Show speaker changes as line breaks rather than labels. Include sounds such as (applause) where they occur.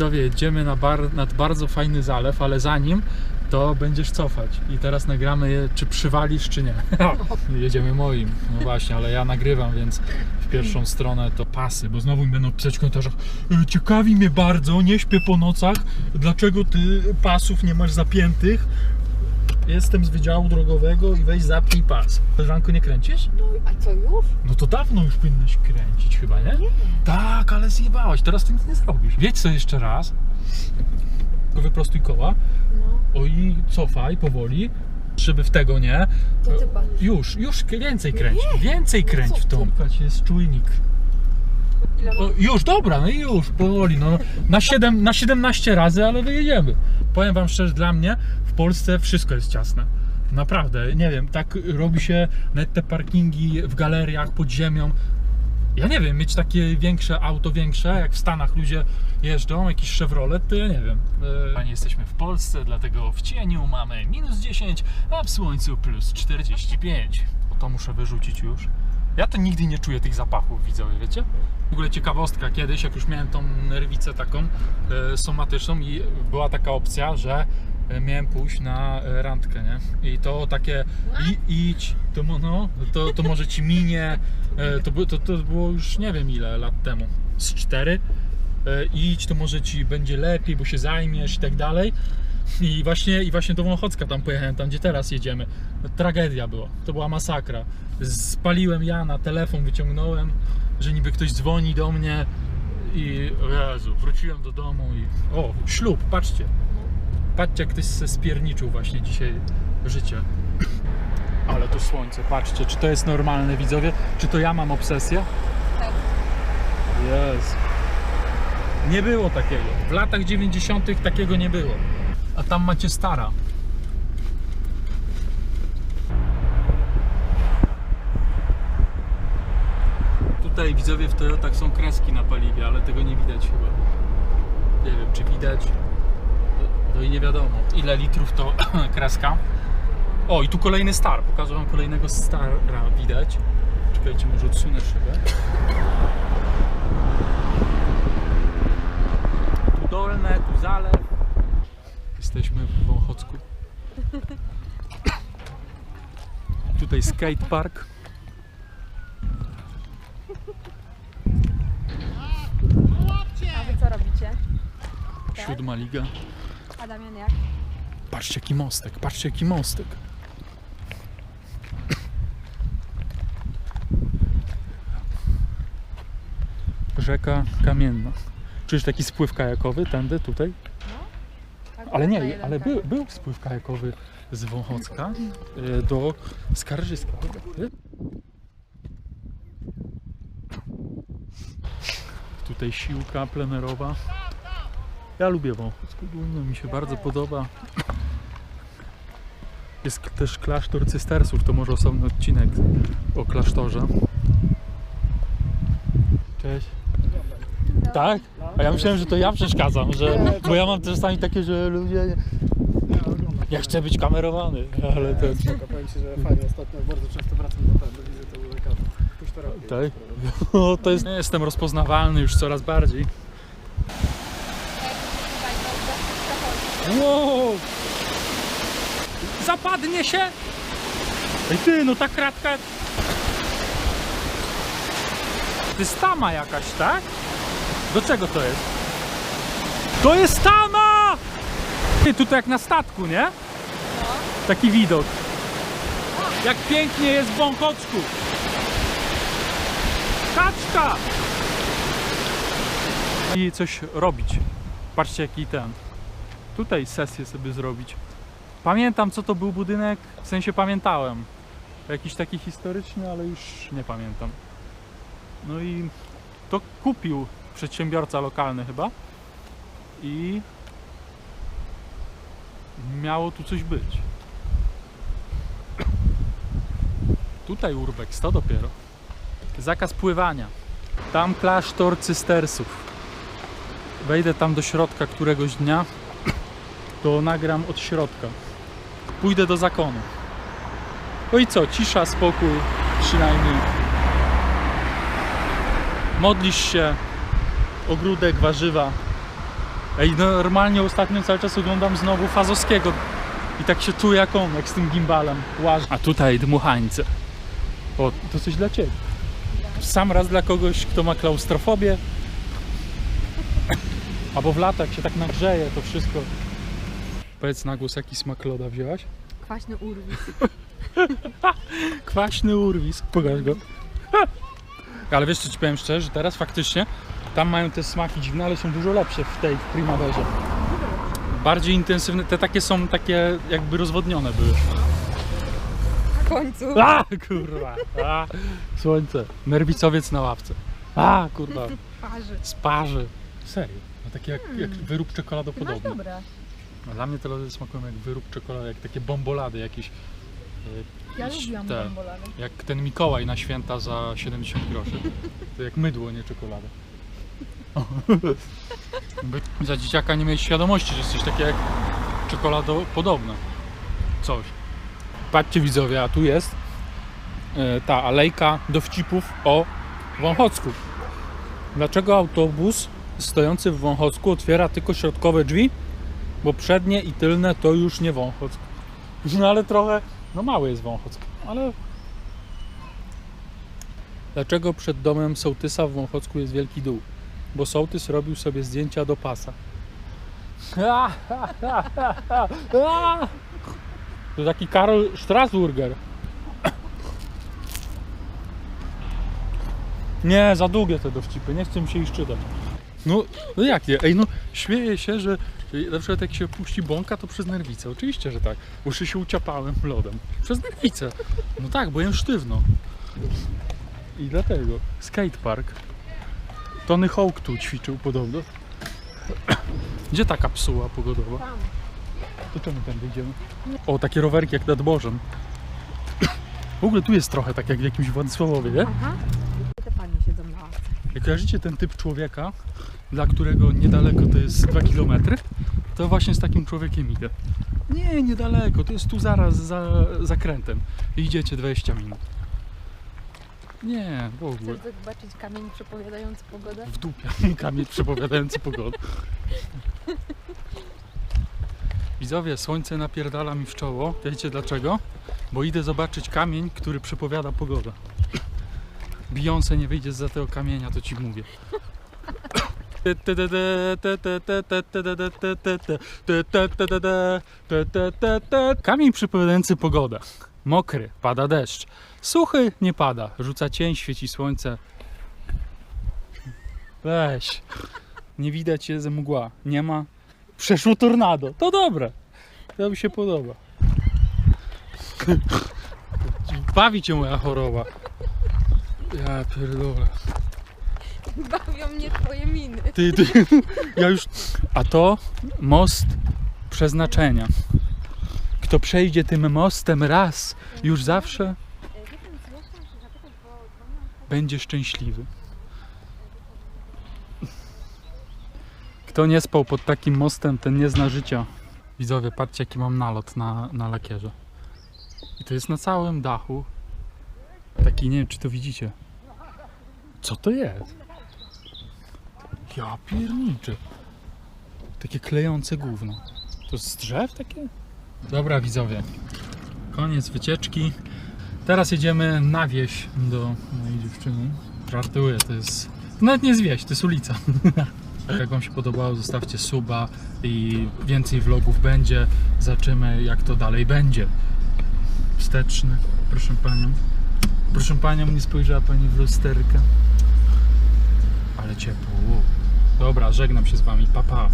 Widzowie, jedziemy na bar, nad bardzo fajny zalew, ale zanim to będziesz cofać. I teraz nagramy je, czy przywalisz, czy nie. (laughs) Jedziemy moim. No właśnie, ale ja nagrywam, więc w pierwszą stronę to pasy, bo znowu mi będą pisać w komentarzach "E, Ciekawi mnie bardzo, nie śpię po nocach, dlaczego ty pasów nie masz zapiętych? Jestem z Wydziału Drogowego i weź zapnij pas. Koleżanko, nie kręcisz?
No a co już?
No to dawno już powinnaś kręcić chyba, nie?
Nie.
Tak, ale zjebałaś, teraz ty nic nie zrobisz. Wiedź sobie jeszcze raz. Tylko wyprostuj koła.
No,
O i cofaj powoli. Żeby w tego nie.
to ty pan.
Już, już więcej kręć. Więcej
No
kręć
co
w tą. jest czujnik. Już, dobra, no i już, powoli. No, na, 7, na 17 razy, ale wyjedziemy. Powiem wam szczerze, dla mnie w Polsce wszystko jest ciasne. Naprawdę, nie wiem, tak robi się nawet te parkingi w galeriach pod ziemią. Ja nie wiem, mieć takie większe auto, większe, jak w Stanach ludzie jeżdżą, jakiś Chevrolet, to ja nie wiem. E, nie jesteśmy w Polsce, dlatego w cieniu mamy minus 10, a w słońcu plus 45. To muszę wyrzucić już. Ja to nigdy nie czuję tych zapachów, widzowie, wiecie? W ogóle ciekawostka, kiedyś jak już miałem tą nerwicę taką e, somatyczną i była taka opcja, że e, miałem pójść na e, randkę, nie? I to takie i, idź, to, no, to, to może ci minie, e, to, to, to było już nie wiem ile lat temu, z cztery, e, idź, to może ci będzie lepiej, bo się zajmiesz i tak dalej. I właśnie, I właśnie do Wąchocka tam pojechałem, tam gdzie teraz jedziemy. Tragedia była, to była masakra. Spaliłem ja na telefon, wyciągnąłem, że niby ktoś dzwoni do mnie i Jezu, wróciłem do domu i o, ślub, patrzcie. Patrzcie, jak ktoś se spierniczył właśnie dzisiaj życie. Ale to słońce, patrzcie, czy to jest normalne, widzowie? Czy to ja mam obsesję?
Tak.
Jezu. Nie było takiego. W latach 90. takiego nie było. A tam macie stara. Tutaj widzowie w Toyotach są kreski na paliwie, ale tego nie widać chyba. Nie wiem, czy widać. No i nie wiadomo, ile litrów to (clears throat) kreska. O, i tu kolejny star. Pokażę wam kolejnego stara widać. Czekajcie, może odsunę szybę. Tu dolne, tu zalew. Jesteśmy w Wąchocku. (laughs) Tutaj skate park.
A wy co robicie?
Siódma liga.
A Damian jak?
Patrzcie jaki mostek, patrzcie jaki mostek. Rzeka Kamienna. Czyż taki spływ kajakowy tędy, tutaj?
Tak,
Ale nie, ale był, był spływ kajakowy z Wąchocka y, do Skarżyska. Tutaj siłka plenerowa. Ja lubię Wąchock, ogólnie mi się bardzo podoba. Jest też klasztor cystersów, to może osobny odcinek o klasztorze. Cześć. Tak? A ja myślałem, że to ja przeszkadzam, że, bo ja mam czasami takie, że ludzie... Ja chcę być kamerowany, ale to...
Spoko, powiem Ci, że fajnie, ostatnio bardzo często wracam do, do wizyty u lekarza.
Tak? O, to jest... Jestem rozpoznawalny już coraz bardziej. Wow! Zapadnie się! Ej ty, no ta kratka... To jest tama jakaś, tak? Do czego to jest? To jest tama! Ty, tutaj jak na statku, nie? Taki widok. Jak pięknie jest w Wąchocku. Kaczka! I coś robić. Patrzcie jaki ten. Tutaj sesję sobie zrobić. Pamiętam co to był budynek, w sensie pamiętałem. Jakiś taki historyczny, ale już nie pamiętam. No i to kupił przedsiębiorca lokalny chyba. I miało tu coś być. Tutaj urbex, to dopiero. Zakaz pływania. Tam klasztor cystersów. Wejdę tam do środka któregoś dnia, to nagram od środka. Pójdę do zakonu. No i co? Cisza, spokój, przynajmniej. Modlisz się, ogródek, warzywa. Ej, no, normalnie ostatnio cały czas oglądam znowu Fazowskiego i tak się czuję jak on, jak z tym gimbalem łażę. A tutaj dmuchańce. O, to coś dla Ciebie. Sam raz dla kogoś, kto ma klaustrofobię. Albo w latach się tak nagrzeje, to wszystko. Powiedz na głos, jaki smak loda wzięłaś?
Kwaśny urwis. (laughs)
Kwaśny urwis. Pokaż go. (laughs) Ale wiesz co ci powiem szczerze, że teraz faktycznie tam mają te smaki dziwne, ale są dużo lepsze w tej w primaverze. Bardziej intensywne, te takie są takie jakby rozwodnione były.
W końcu. (laughs)
A kurwa! A, słońce. Nerwicowiec na ławce. A kurwa.
Parzy.
Z parzy. Serio. No takie jak, jak wyrób
Ty masz
czekoladopodobny.
dobre.
A Dla mnie te lody smakują jak wyrób czekolady, jak takie bombolady jakieś. y,
Ja
jakieś
lubiłam
te-
bombolady.
Jak ten Mikołaj na święta za 70 groszy. To jak mydło, nie czekolada. By za dzieciaka nie mieć świadomości, że jest coś takiego jak czekoladopodobne. Coś. Patrzcie widzowie, a tu jest e, ta alejka dowcipów o Wąchocku. Dlaczego autobus stojący w Wąchocku otwiera tylko środkowe drzwi? Bo przednie i tylne to już nie Wąchock. (laughs) No ale trochę, no mały jest Wąchock, ale... Dlaczego przed domem sołtysa w Wąchocku jest wielki dół? Bo sołtys robił sobie zdjęcia do pasa. (laughs) To taki Karol Strasburger. Nie, za długie te dowcipy, nie chcę mi się ich czytać. No, no jak nie? Ej, no śmieję się, że na przykład jak się puści bąka, to przez nerwicę. Oczywiście, że tak. Uszy się uciapałem lodem. Przez nerwicę. No tak, bo jem sztywno. I dlatego. Skatepark. Tony Hawk tu ćwiczył podobno. Gdzie ta kapsuła pogodowa?
Tam.
To czemu tędy idziemy? O, takie rowerki jak nad morzem. W ogóle tu jest trochę tak jak w jakimś Władysławowie, nie?
Aha. Te panie siedzą na ławce.
Jak kojarzycie ten typ człowieka, dla którego niedaleko to jest 2 km, to właśnie z takim człowiekiem idę. Nie, niedaleko, to jest tu zaraz za zakrętem. Idziecie 20 minut. Nie, w ogóle.
Chcesz zobaczyć kamień przepowiadający pogodę?
W dupie. (laughs) Kamień przepowiadający pogodę. Widzowie, słońce napierdala mi w czoło. Wiecie dlaczego? Bo idę zobaczyć kamień, który przepowiada pogodę. Beyoncé nie wyjdzie za tego kamienia, to ci mówię. Kamień przepowiadający pogodę. Mokry, pada deszcz. Suchy, nie pada. Rzuca cień, świeci słońce. Weź. Nie widać jest mgła. Nie ma. Przeszło tornado. To dobre. To mi się podoba. Bawi cię moja choroba. Ja pierdolę.
Bawią mnie twoje miny.
Ty, ty, ja już... A to most przeznaczenia. Kto przejdzie tym mostem raz, już zawsze będzie szczęśliwy. Kto nie spał pod takim mostem, ten nie zna życia. Widzowie, patrzcie jaki mam nalot na, na lakierze. I to jest na całym dachu. Taki, nie wiem czy to widzicie. Co to jest? Ja pierniczę. Takie klejące gówno. To z drzew takie? Dobra widzowie. Koniec wycieczki. Teraz jedziemy na wieś do mojej dziewczyny. Żartuję, to jest... Nawet nie jest wieś, to jest ulica. (laughs) Jak wam się podobało, zostawcie suba i więcej vlogów będzie. Zobaczymy jak to dalej będzie. Wsteczny, proszę panią. Proszę panią, nie spojrzała pani w lusterkę. Ale ciepło. Dobra, żegnam się z wami. Pa, pa.